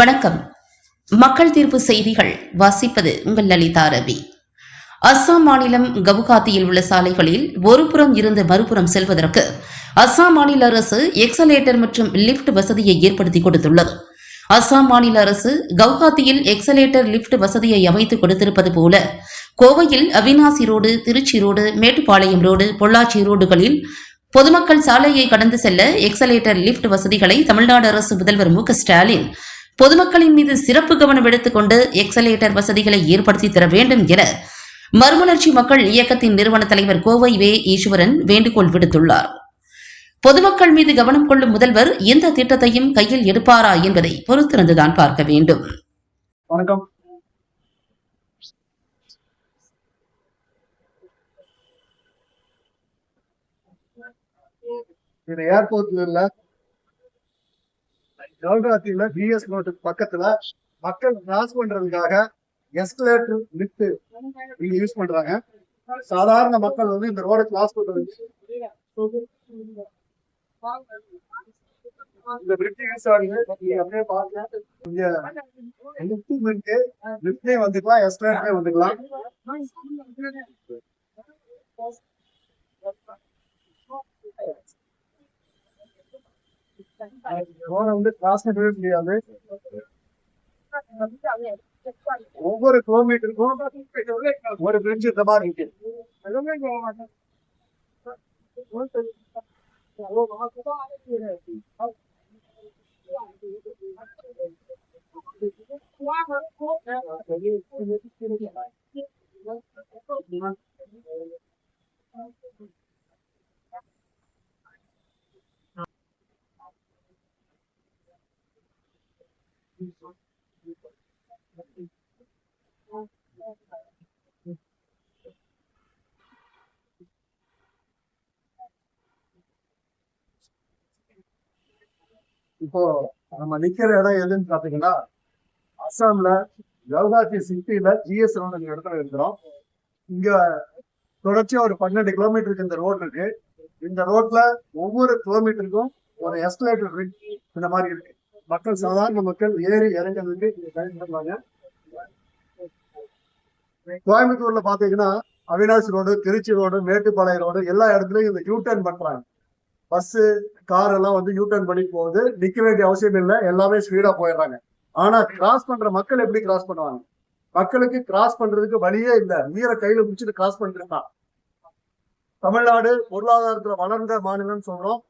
வணக்கம். மக்கள் தீர்ப்பு செய்திகள் வாசிப்பது உங்கள் லலிதா ரவி. அஸ்ஸாம் மாநிலம் கவுகாத்தியில் உள்ள சாலைகளில் ஒருபுறம் இருந்து மறுபுறம் செல்வதற்கு அஸ்ஸாம் மாநில அரசு எக்ஸலேட்டர் மற்றும் லிப்ட் வசதியை ஏற்படுத்தி கொடுத்துள்ளது. அஸ்ஸாம் மாநில அரசு கவுகாத்தியில் எக்ஸலேட்டர் லிஃப்ட் வசதியை அமைத்து கொடுத்திருப்பது போல கோவையில் Avinashi road Trichy road Mettupalayam road Pollachi ரோடுகளில் பொதுமக்கள் சாலையை கடந்து செல்ல எக்ஸலேட்டர் லிஃப்ட் வசதிகளை தமிழ்நாடு அரசு முதல்வர் மு ஸ்டாலின் பொதுமக்களின் மீது சிறப்பு கவனம் எடுத்துக்கொண்டு எக்ஸலேட்டர் வசதிகளை ஏற்படுத்தி தர வேண்டும் என மறுமலர்ச்சி மக்கள் இயக்கத்தின் நிறுவன தலைவர் கோவை வே ஈஸ்வரன் வேண்டுகோள் விடுத்துள்ளார். பொதுமக்கள் மீது கவனம் கொள்ளும் முதல்வர் இந்த திட்டத்தையும் கையில் எடுப்பாரா என்பதை பொறுத்திருந்துதான் பார்க்க வேண்டும். வணக்கம். இது ஏர்போர்ட்ல இல்ல பிஎஸ் நோட்டுக்கு பக்கத்துல மக்கள் கிராஸ் பண்றதுக்காக எஸ்கலேட்டர் லிப்ட் இங்க யூஸ் பண்றாங்க. சாதாரண மக்கள் வந்து இந்த ரோட கிராஸ் பண்றது. இந்த பிரிட்ஜ் யூஸ் ஆகுது அப்படியே பாருங்க இங்க லிஃப்ட் இருக்கு லிஃப்ட்லயே வந்துக்கலாம் எஸ்கலேட்டரே வந்துக்கலாம். வந்து கிராஸ் பண்ணவே முடியாது ஒவ்வொரு கிலோமீட்டருக்கும் ஒரு பிரிட்ஜ் இந்த மாதிரி இருக்கு இப்போ நம்ம நிக்கிற இடம் எதுன்னு பாத்தீங்கன்னா அஸ்ஸாம்ல கவுஹாத்தி சிட்டில ஜிஎஸ் ரோடு இடத்துல இருக்கிறோம். இங்க தொடர்ச்சியா ஒரு பன்னெண்டு கிலோமீட்டருக்கு இந்த ரோடு இருக்கு இந்த ரோட்ல ஒவ்வொரு கிலோமீட்டருக்கும் ஒரு எஸ்கலேட்டர் இருக்கு இந்த மாதிரி இருக்கு. மக்கள் சாதாரண மக்கள் ஏறி இறங்குறதுக்கு இங்க பயன்படுறாங்க கோயம்புத்தூர்ல பாத்தீங்கன்னா Avinashi road Trichy road Mettupalayam road எல்லா இடத்துலயும் இந்த யூடர்ன் பண்றாங்க. பஸ் கார் எல்லாம் வந்து யூடர்ன் பண்ணி போகுது. நிக்க வேண்டிய அவசியம் இல்லை. எல்லாமே ஸ்பீடா போயிடுறாங்க. ஆனா கிராஸ் பண்ற மக்கள் எப்படி கிராஸ் பண்ணுவாங்க? மக்களுக்கு கிராஸ் பண்றதுக்கு வழியே இல்லை. நீரை கையில முடிச்சுட்டு கிராஸ் பண்ணிட்டு தமிழ்நாடு பொருளாதாரத்துல வளர்ந்த மாநிலம்னு சொல்றோம்.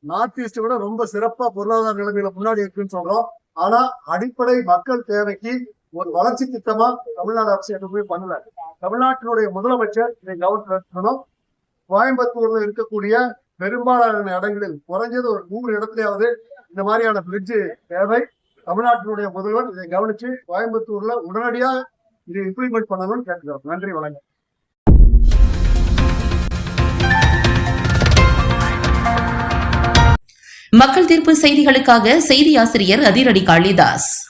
நார்த் ஈஸ்ட் விட ரொம்ப சிறப்பா பொருளாதார நிலைமையில முன்னாடி இருக்குன்னு சொல்றோம். ஆனா அடிப்படை மக்கள் தேவைக்கு ஒரு வளர்ச்சி திட்டமா தமிழ்நாடு அரசு எதுவுமே பண்ணல. தமிழ்நாட்டினுடைய முதலமைச்சர் இதை கவனிக்கணும் கோயம்புத்தூர்ல இருக்கக்கூடிய பெரும்பாலான இடங்களில் குறைஞ்சது ஒரு நூறு இடத்துலயாவது இந்த மாதிரியான பிரிட்ஜு தேவை. தமிழ்நாட்டினுடைய முதல்வர் இதை கவனிச்சு கோயம்புத்தூர்ல உடனடியா இதை இம்ப்ளிமெண்ட் பண்ணணும்னு கேட்டுக்கிறோம். நன்றி வணக்கம். மக்கள் தீர்ப்பு செய்திகளுக்காக செய்தி ஆசிரியர் அதிரடி காளிதாஸ்.